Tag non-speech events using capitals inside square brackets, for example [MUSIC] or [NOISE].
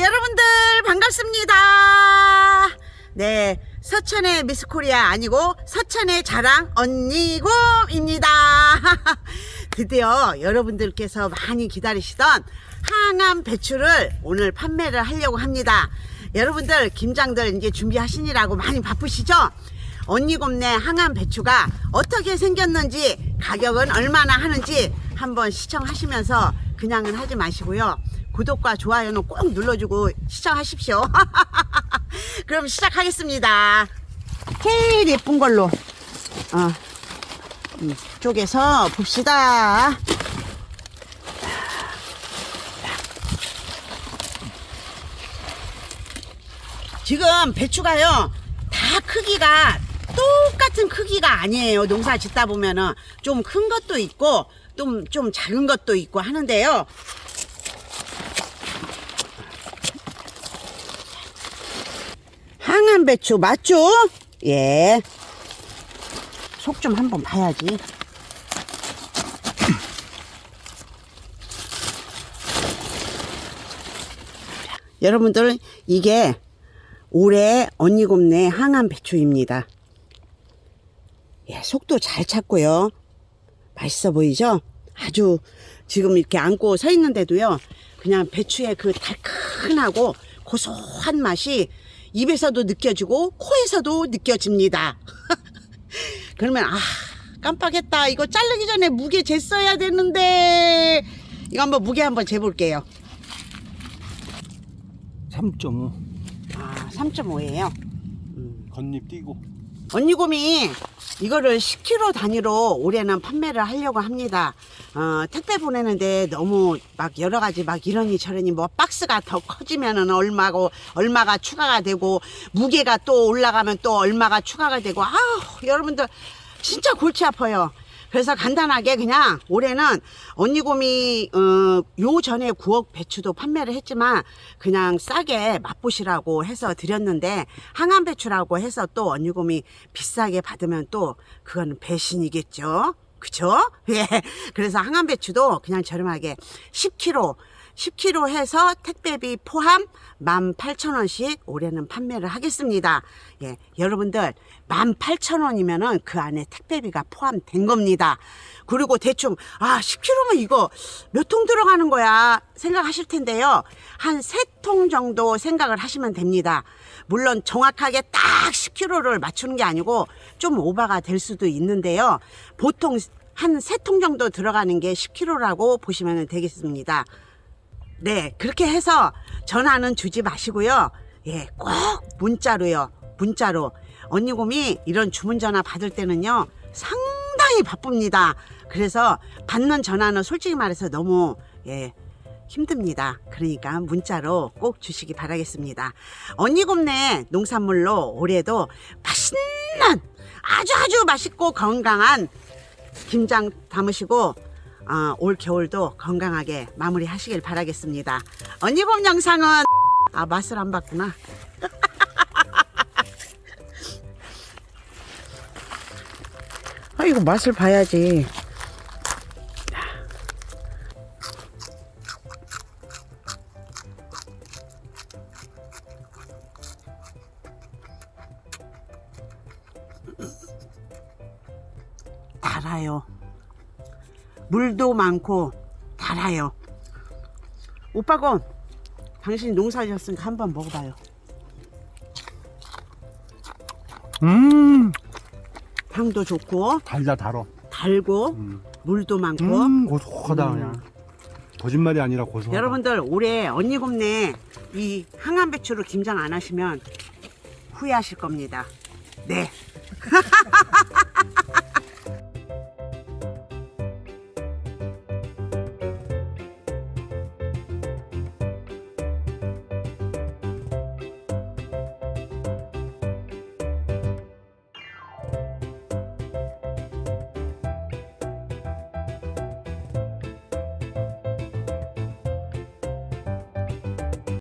여러분들 반갑습니다. 네, 서천의 미스 코리아 아니고 서천의 자랑 언니곰입니다. [LAUGHS] 드디어 여러분들께서 많이 기다리시던 항암 배추를 오늘 판매를 하려고 합니다. 여러분들 김장들 이제 준비하시느라고 많이 바쁘시죠? 언니곰네 항암 배추가 어떻게 생겼는지 가격은 얼마나 하는지 한번 시청하시면서 그냥은 하지 마시고요. 구독과 좋아요는 꼭 눌러주고 시청하십시오. [LAUGHS] 그럼 시작하겠습니다. 제일 예쁜 걸로 어, 이쪽에서 봅시다. 지금 배추가요 다 크기가 똑같은 크기가 아니에요 농사 짓다 보면은 좀 큰 것도 있고 좀, 좀 작은 것도 있고 하는데요 항암 배추 맞죠? 예. 속 좀 한번 봐야지. [CLEARS THROAT] 여러분들 이게 올해 언니곰네 항암 배추입니다. 예, 속도 잘 찼고요. 맛있어 보이죠? 아주 지금 이렇게 안고 서 있는데도요. 그냥 배추의 그 달큰하고 고소한 맛이 입에서도 느껴지고 코에서도 느껴집니다. [LAUGHS] 그러면 아 깜빡했다. 이거 자르기 전에 무게 쟀어야 되는데 이거 한번 무게 한번 재볼게요. 3.5 아 3.5예요. 겉잎 띄고 언니곰이 이거를 10kg 단위로 올해는 판매를 하려고 합니다. 어, 택배 보내는데 너무 막 여러 가지 막 이러니 저러니 뭐 박스가 더 커지면은 얼마고 얼마가 추가가 되고 무게가 또 올라가면 또 얼마가 추가가 되고 아우 여러분들 진짜 골치 아파요. 그래서 간단하게 그냥 올해는 언니곰이 어, 요 전에 9억 배추도 판매를 했지만 그냥 싸게 맛보시라고 해서 드렸는데 항암 배추라고 해서 또 언니곰이 비싸게 받으면 또 그건 배신이겠죠. 그쵸? [LAUGHS] 예. 그래서 항암 배추도 그냥 저렴하게 10kg 10kg 해서 택배비 포함 18,000원씩 올해는 판매를 하겠습니다. 예, 여러분들 18,000원이면은 그 안에 택배비가 포함된 겁니다. 그리고 대충 아 10kg면 이거 몇 통 들어가는 거야 생각하실 텐데요. 한 세 통 정도 생각을 하시면 됩니다. 물론 정확하게 딱 10kg를 맞추는 게 아니고 좀 오바가 될 수도 있는데요. 보통 한 세 통 정도 들어가는 게 10kg라고 보시면 되겠습니다. 네, 그렇게 해서 전화는 주지 마시고요. 예, 꼭 문자로요. 문자로. 언니곰이 이런 주문 전화 받을 때는요. 상당히 바쁩니다. 그래서 받는 전화는 솔직히 말해서 너무 예, 힘듭니다. 그러니까 문자로 꼭 주시기 바라겠습니다. 언니곰네 농산물로 올해도 맛있는 아주 아주 맛있고 건강한 김장 담으시고 어, 올 겨울도 건강하게 마무리 하시길 바라겠습니다. 언니봄 영상은 아 맛을 안 봤구나. [LAUGHS] 아 이거 맛을 봐야지. 달아요. 물도 많고 달아요. 오빠고 당신 농사지었으니까 한번 먹어봐요. 음 향도 좋고 달다 달어 달고 음, 물도 많고 음 고소하다 음. 그냥 거짓말이 아니라 고소하다 여러분들 올해 언니곰네 이 항암 배추로 김장 안 하시면 후회하실 겁니다. 네. [LAUGHS]